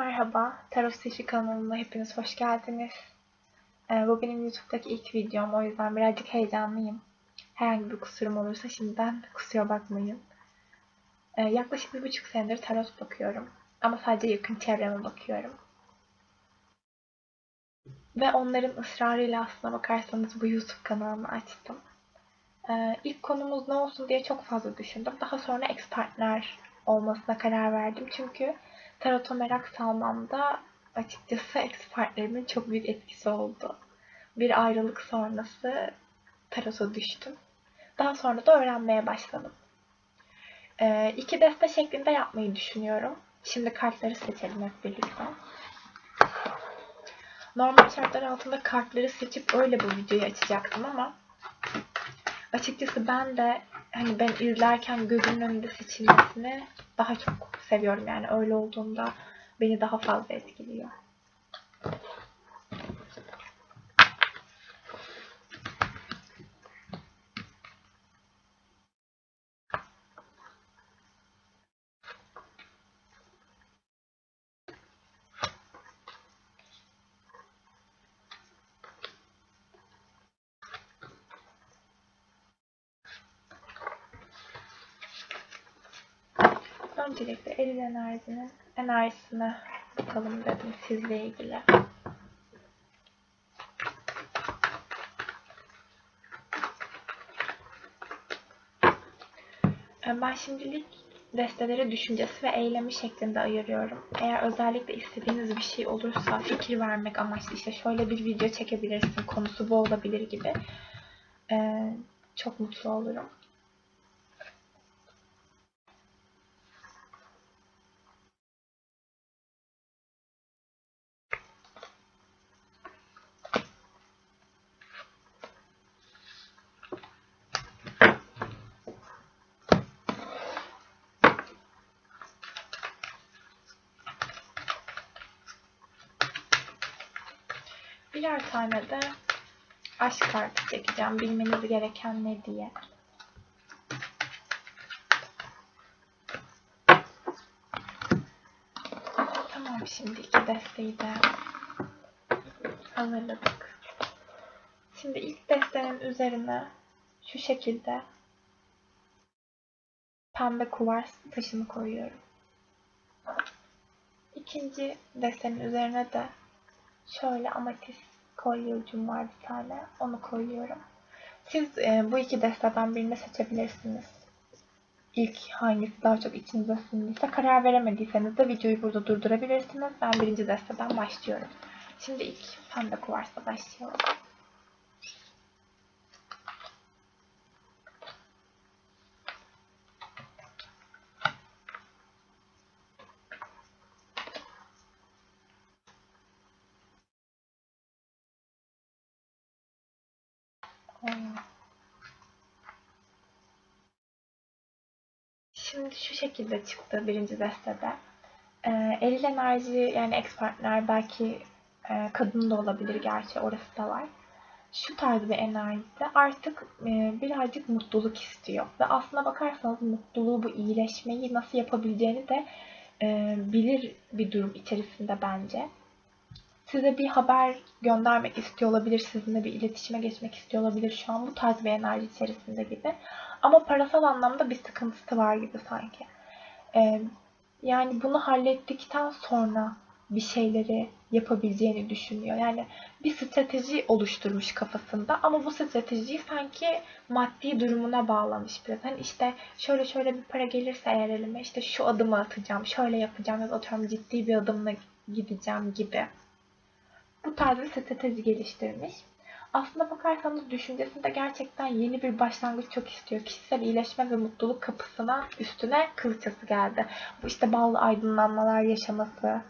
Merhaba, Tarot Sişi kanalına hepiniz hoş geldiniz. Ee, bu benim YouTube'daki ilk videom, o yüzden birazcık heyecanlıyım. Herhangi bir kusurum olursa şimdiden kusura bakmayın. Ee, yaklaşık bir buçuk senedir tarot bakıyorum. Ama sadece yakın çevreme bakıyorum. Ve onların ısrarıyla aslına bakarsanız bu YouTube kanalını açtım. Ee, ilk konumuz ne olsun diye çok fazla düşündüm. Daha sonra ex-partner olmasına karar verdim. Çünkü tarota merak salmamda açıkçası ex partnerimin çok büyük etkisi oldu. Bir ayrılık sonrası tarota düştüm. Daha sonra da öğrenmeye başladım. Ee, iki deste şeklinde yapmayı düşünüyorum. Şimdi kartları seçelim hep birlikte. Normal şartlar altında kartları seçip öyle bu videoyu açacaktım ama açıkçası ben de hani ben izlerken gözümün önünde seçilmesini daha çok seviyorum yani öyle olduğunda beni daha fazla etkiliyor. Öncelikle eril enerjinin enerjisine bakalım dedim sizle ilgili. Ee, Ben şimdilik desteleri düşüncesi ve eylemi şeklinde ayırıyorum. Eğer özellikle istediğiniz bir şey olursa fikir vermek amaçlı işte şöyle bir video çekebilirsin, konusu bu olabilir gibi ee, çok mutlu olurum. Birer tane de aşk kartı çekeceğim. Bilmeniz gereken ne diye. Tamam şimdi iki desteği de hazırladık. Şimdi ilk destenin üzerine şu şekilde pembe kuvars taşını koyuyorum. İkinci destenin üzerine de şöyle amatist kolye var bir tane. Onu koyuyorum. Siz e, bu iki desteden birini seçebilirsiniz. İlk hangisi daha çok içinize sindiyse karar veremediyseniz de videoyu burada durdurabilirsiniz. Ben birinci desteden başlıyorum. Şimdi ilk pembe kuvarsla başlıyorum. Şimdi şu şekilde çıktı birinci destede. Ee, eril enerji yani ex partner belki e, kadın da olabilir gerçi orası da var. Şu tarz bir enerjide artık e, birazcık mutluluk istiyor. Ve aslına bakarsanız mutluluğu bu iyileşmeyi nasıl yapabileceğini de e, bilir bir durum içerisinde bence size bir haber göndermek istiyor olabilir, sizinle bir iletişime geçmek istiyor olabilir şu an bu tarz bir enerji içerisinde gibi. Ama parasal anlamda bir sıkıntısı var gibi sanki. Ee, yani bunu hallettikten sonra bir şeyleri yapabileceğini düşünüyor. Yani bir strateji oluşturmuş kafasında ama bu stratejiyi sanki maddi durumuna bağlamış biraz. Hani işte şöyle şöyle bir para gelirse eğer elime işte şu adımı atacağım, şöyle yapacağım ya da atıyorum ciddi bir adımla gideceğim gibi bu tarz bir strateji geliştirmiş. Aslında bakarsanız düşüncesinde gerçekten yeni bir başlangıç çok istiyor. Kişisel iyileşme ve mutluluk kapısına üstüne kılıçası geldi. Bu işte bağlı aydınlanmalar yaşaması,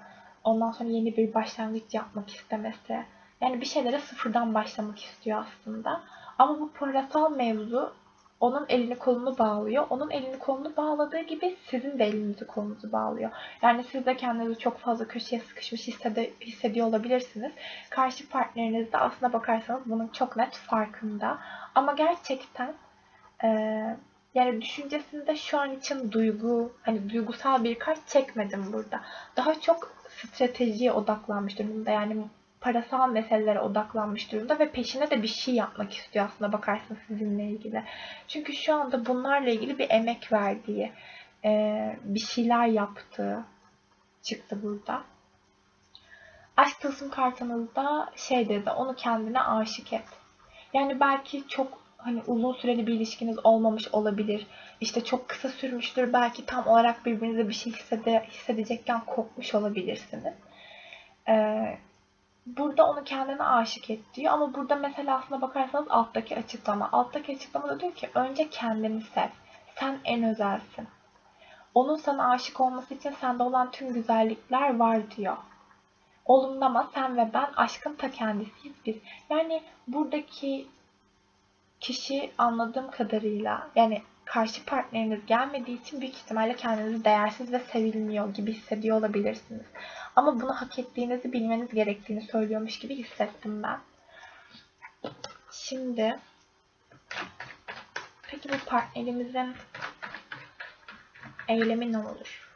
ondan sonra yeni bir başlangıç yapmak istemesi. Yani bir şeylere sıfırdan başlamak istiyor aslında. Ama bu parasal mevzu onun elini kolunu bağlıyor. Onun elini kolunu bağladığı gibi sizin de elinizi kolunuzu bağlıyor. Yani siz de kendinizi çok fazla köşeye sıkışmış hissede, hissediyor olabilirsiniz. Karşı partneriniz de aslına bakarsanız bunun çok net farkında. Ama gerçekten e, Yani düşüncesinde şu an için duygu, hani duygusal bir kart çekmedim burada. Daha çok stratejiye odaklanmış durumda. Yani parasal meselelere odaklanmış durumda ve peşine de bir şey yapmak istiyor aslında bakarsın sizinle ilgili. Çünkü şu anda bunlarla ilgili bir emek verdiği, e, bir şeyler yaptığı çıktı burada. Aşk tılsım kartınızda şey dedi, onu kendine aşık et. Yani belki çok hani uzun süreli bir ilişkiniz olmamış olabilir. İşte çok kısa sürmüştür. Belki tam olarak birbirinize bir şey hissede, hissedecekken kopmuş olabilirsiniz. Ee, burada onu kendine aşık et diyor. Ama burada mesela aslında bakarsanız alttaki açıklama. Alttaki açıklamada diyor ki önce kendini sev. Sen en özelsin. Onun sana aşık olması için sende olan tüm güzellikler var diyor. Olumlama sen ve ben aşkın ta kendisiyiz biz. Yani buradaki kişi anladığım kadarıyla yani karşı partneriniz gelmediği için büyük ihtimalle kendinizi değersiz ve sevilmiyor gibi hissediyor olabilirsiniz. Ama bunu hak ettiğinizi bilmeniz gerektiğini söylüyormuş gibi hissettim ben. Şimdi peki bu partnerimizin eylemi ne olur?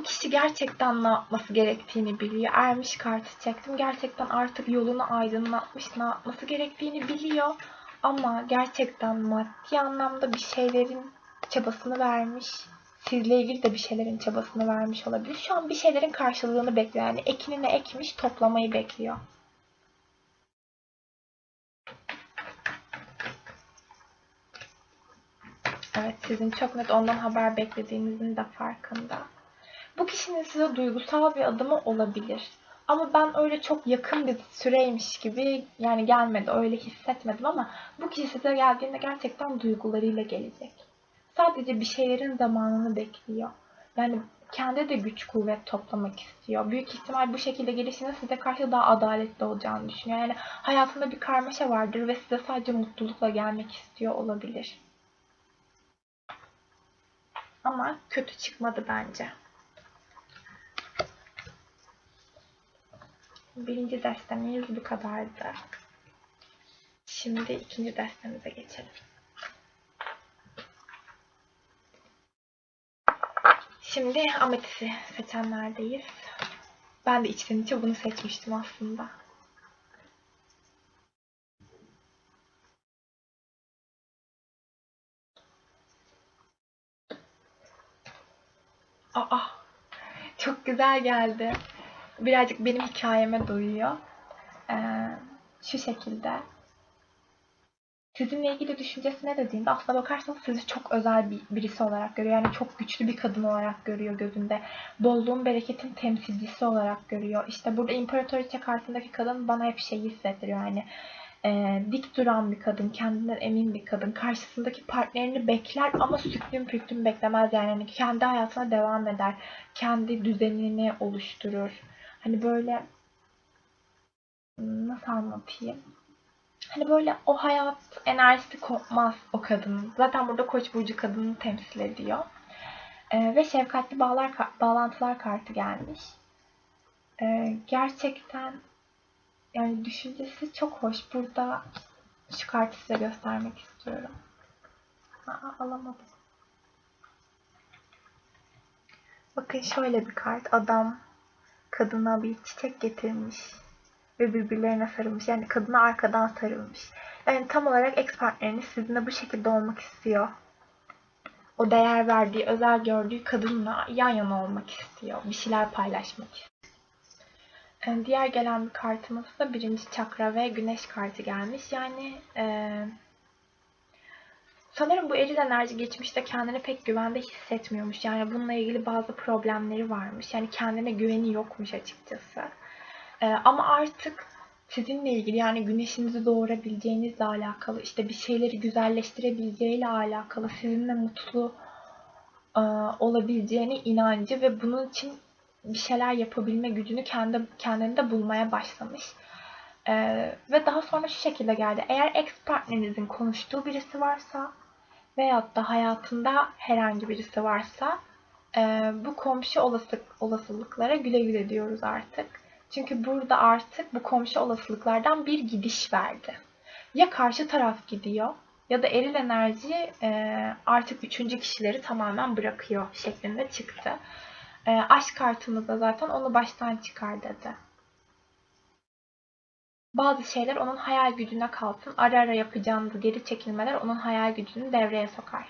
Bu kişi gerçekten ne yapması gerektiğini biliyor. Ermiş kartı çektim. Gerçekten artık yolunu aydınlatmış, ne yapması gerektiğini biliyor. Ama gerçekten maddi anlamda bir şeylerin çabasını vermiş. Sizle ilgili de bir şeylerin çabasını vermiş olabilir. Şu an bir şeylerin karşılığını bekliyor. Yani ekini ne ekmiş toplamayı bekliyor. Evet sizin çok net ondan haber beklediğinizin de farkında. Kişinin size duygusal bir adımı olabilir. Ama ben öyle çok yakın bir süreymiş gibi yani gelmedi öyle hissetmedim ama bu kişi size geldiğinde gerçekten duygularıyla gelecek. Sadece bir şeylerin zamanını bekliyor. Yani kendi de güç kuvvet toplamak istiyor. Büyük ihtimal bu şekilde gelişinde size karşı daha adaletli olacağını düşünüyor. Yani hayatında bir karmaşa vardır ve size sadece mutlulukla gelmek istiyor olabilir. Ama kötü çıkmadı bence. Birinci destemiz bu kadardı. Şimdi ikinci destemize geçelim. Şimdi ametisi seçenlerdeyiz. Ben de içten içe bunu seçmiştim aslında. Aa, çok güzel geldi. Birazcık benim hikayeme doyuyor. Ee, şu şekilde. Sizinle ilgili düşüncesi ne dediğinde aslına bakarsanız sizi çok özel bir birisi olarak görüyor. Yani çok güçlü bir kadın olarak görüyor gözünde. Bolluğun, bereketin temsilcisi olarak görüyor. İşte burada İmparatoriçe kartındaki kadın bana hep şeyi hissettiriyor. Yani e, dik duran bir kadın, kendinden emin bir kadın. Karşısındaki partnerini bekler ama süklüm püklüm beklemez yani. yani. Kendi hayatına devam eder. Kendi düzenini oluşturur. Hani böyle nasıl anlatayım? Hani böyle o hayat enerjisi kopmaz o kadının. Zaten burada Koç burcu kadını temsil ediyor. Ee, ve şefkatli bağlar bağlantılar kartı gelmiş. Ee, gerçekten yani düşüncesi çok hoş. Burada şu kartı size göstermek istiyorum. Aa, alamadım. Bakın şöyle bir kart. Adam kadına bir çiçek getirmiş ve birbirlerine sarılmış. Yani kadına arkadan sarılmış. Yani tam olarak ex partneriniz sizinle bu şekilde olmak istiyor. O değer verdiği, özel gördüğü kadınla yan yana olmak istiyor. Bir şeyler paylaşmak istiyor. Yani diğer gelen bir kartımız da birinci çakra ve güneş kartı gelmiş. Yani e, sanırım bu eril enerji geçmişte kendini pek güvende hissetmiyormuş. Yani bununla ilgili bazı problemleri varmış. Yani kendine güveni yokmuş açıkçası. Ee, ama artık sizinle ilgili yani güneşinizi doğurabileceğinizle alakalı, işte bir şeyleri güzelleştirebileceğiyle alakalı, sizinle mutlu e, olabileceğine inancı ve bunun için bir şeyler yapabilme gücünü kendi kendinde bulmaya başlamış. Ee, ve daha sonra şu şekilde geldi. Eğer ex partnerinizin konuştuğu birisi varsa veyahut da hayatında herhangi birisi varsa e, bu komşu olası, olasılıklara güle güle diyoruz artık. Çünkü burada artık bu komşu olasılıklardan bir gidiş verdi. Ya karşı taraf gidiyor ya da eril enerji e, artık üçüncü kişileri tamamen bırakıyor şeklinde çıktı. E, aşk kartımızda zaten onu baştan çıkar dedi. Bazı şeyler onun hayal gücüne kalsın. Ara ara yapacağınız geri çekilmeler onun hayal gücünü devreye sokar.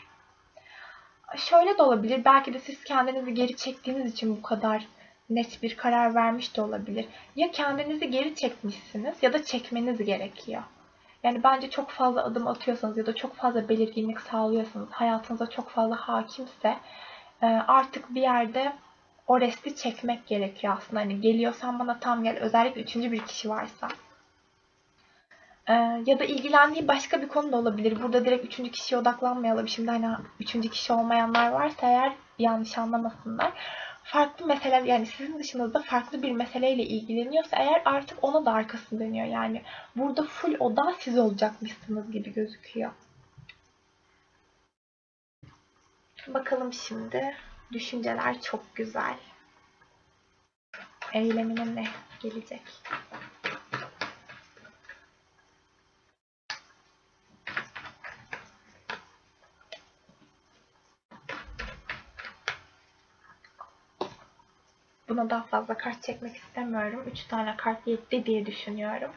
Şöyle de olabilir. Belki de siz kendinizi geri çektiğiniz için bu kadar net bir karar vermiş de olabilir. Ya kendinizi geri çekmişsiniz ya da çekmeniz gerekiyor. Yani bence çok fazla adım atıyorsanız ya da çok fazla belirginlik sağlıyorsanız, hayatınıza çok fazla hakimse e, artık bir yerde o resti çekmek gerekiyor aslında. Hani geliyorsan bana tam gel. Özellikle üçüncü bir kişi varsa. E, ya da ilgilendiği başka bir konu da olabilir. Burada direkt üçüncü kişiye odaklanmayalım. Şimdi hani üçüncü kişi olmayanlar varsa eğer yanlış anlamasınlar farklı mesele yani sizin dışınızda farklı bir meseleyle ilgileniyorsa eğer artık ona da arkası dönüyor. Yani burada full oda siz olacakmışsınız gibi gözüküyor. Bakalım şimdi. Düşünceler çok güzel. Eylemine ne gelecek? Buna daha fazla kart çekmek istemiyorum. 3 tane kart yetti diye düşünüyorum.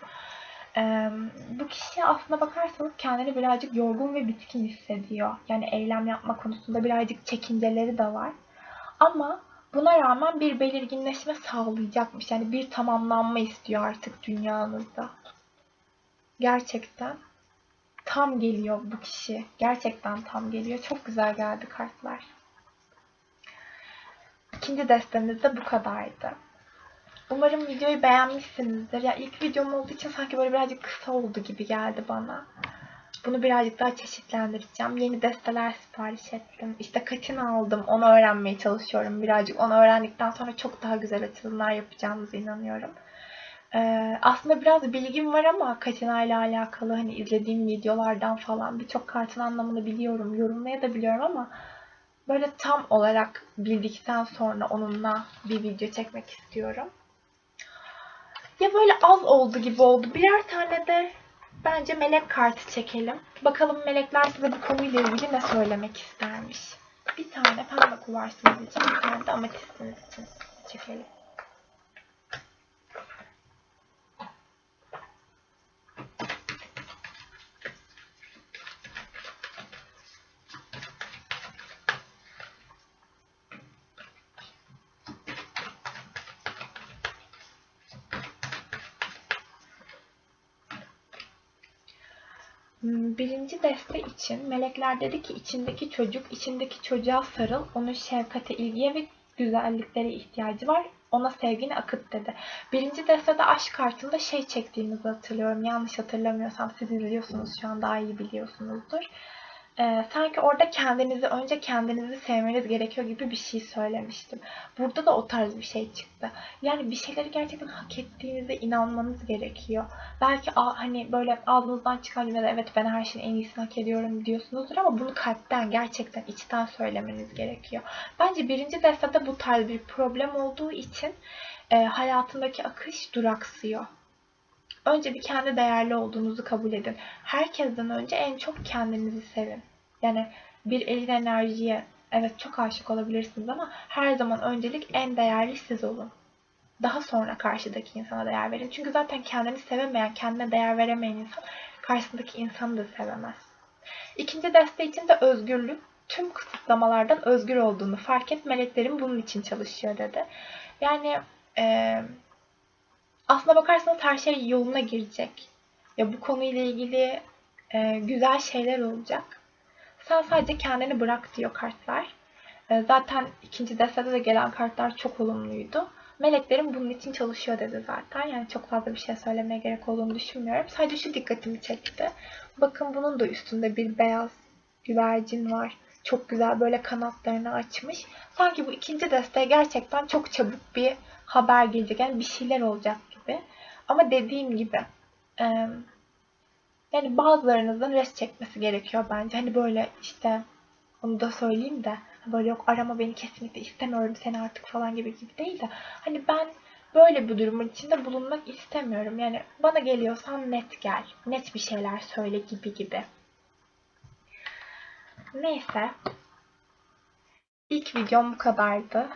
Ee, bu kişi aslına bakarsanız kendini birazcık yorgun ve bitkin hissediyor. Yani eylem yapma konusunda birazcık çekinceleri de var. Ama buna rağmen bir belirginleşme sağlayacakmış. Yani bir tamamlanma istiyor artık dünyanızda. Gerçekten tam geliyor bu kişi. Gerçekten tam geliyor. Çok güzel geldi kartlar. İkinci destemiz de bu kadardı. Umarım videoyu beğenmişsinizdir. Ya ilk videom olduğu için sanki böyle birazcık kısa oldu gibi geldi bana. Bunu birazcık daha çeşitlendireceğim. Yeni desteler sipariş ettim. İşte kaçını aldım. Onu öğrenmeye çalışıyorum birazcık. Onu öğrendikten sonra çok daha güzel açılımlar yapacağımıza inanıyorum. Ee, aslında biraz bilgim var ama kaçınayla alakalı hani izlediğim videolardan falan birçok kartın anlamını biliyorum. Yorumlayabiliyorum ama böyle tam olarak bildikten sonra onunla bir video çekmek istiyorum. Ya böyle az oldu gibi oldu. Birer tane de bence melek kartı çekelim. Bakalım melekler size bu konuyla ilgili ne söylemek istermiş. Bir tane pembe kuvarsınız için, bir tane de ametistiniz için çekelim. Birinci deste için melekler dedi ki içindeki çocuk, içindeki çocuğa sarıl, onun şefkate, ilgiye ve güzelliklere ihtiyacı var. Ona sevgini akıt dedi. Birinci destede aşk kartında şey çektiğimizi hatırlıyorum. Yanlış hatırlamıyorsam siz izliyorsunuz şu an daha iyi biliyorsunuzdur. Ee, sanki orada kendinizi önce kendinizi sevmeniz gerekiyor gibi bir şey söylemiştim. Burada da o tarz bir şey çıktı. Yani bir şeyleri gerçekten hak ettiğinize inanmanız gerekiyor. Belki hani böyle ağzınızdan çıkan cümlede evet ben her şeyin en iyisini hak ediyorum diyorsunuzdur ama bunu kalpten gerçekten içten söylemeniz gerekiyor. Bence birinci destede bu tarz bir problem olduğu için e, hayatındaki akış duraksıyor. Önce bir kendi değerli olduğunuzu kabul edin. Herkesten önce en çok kendinizi sevin. Yani bir elin enerjiye evet çok aşık olabilirsiniz ama her zaman öncelik en değerli siz olun. Daha sonra karşıdaki insana değer verin. Çünkü zaten kendini sevemeyen, kendine değer veremeyen insan karşısındaki insanı da sevemez. İkinci deste için de özgürlük. Tüm kısıtlamalardan özgür olduğunu fark et. Meleklerin bunun için çalışıyor dedi. Yani eee aslına bakarsanız her şey yoluna girecek. Ya bu konuyla ilgili e, güzel şeyler olacak. Sen sadece kendini bırak diyor kartlar. E, zaten ikinci destede de gelen kartlar çok olumluydu. Meleklerin bunun için çalışıyor dedi zaten. Yani çok fazla bir şey söylemeye gerek olduğunu düşünmüyorum. Sadece şu dikkatimi çekti. Bakın bunun da üstünde bir beyaz güvercin var. Çok güzel böyle kanatlarını açmış. Sanki bu ikinci desteğe gerçekten çok çabuk bir haber gelecek. Yani bir şeyler olacak gibi. Ama dediğim gibi yani bazılarınızın rest çekmesi gerekiyor bence. Hani böyle işte onu da söyleyeyim de böyle yok arama beni kesinlikle istemiyorum seni artık falan gibi gibi değil de hani ben böyle bir durumun içinde bulunmak istemiyorum. Yani bana geliyorsan net gel. Net bir şeyler söyle gibi gibi. Neyse. İlk videom bu kadardı.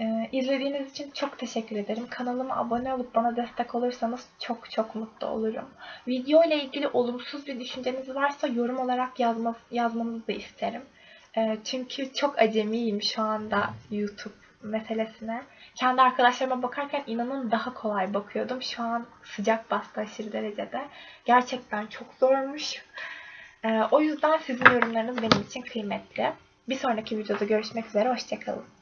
Ee, izlediğiniz için çok teşekkür ederim. Kanalıma abone olup bana destek olursanız çok çok mutlu olurum. Video ile ilgili olumsuz bir düşünceniz varsa yorum olarak yazma, yazmanızı da isterim. Ee, çünkü çok acemiyim şu anda YouTube meselesine. Kendi arkadaşlarıma bakarken inanın daha kolay bakıyordum. Şu an sıcak bastı aşırı derecede. Gerçekten çok zormuş. Ee, o yüzden sizin yorumlarınız benim için kıymetli. Bir sonraki videoda görüşmek üzere. Hoşçakalın.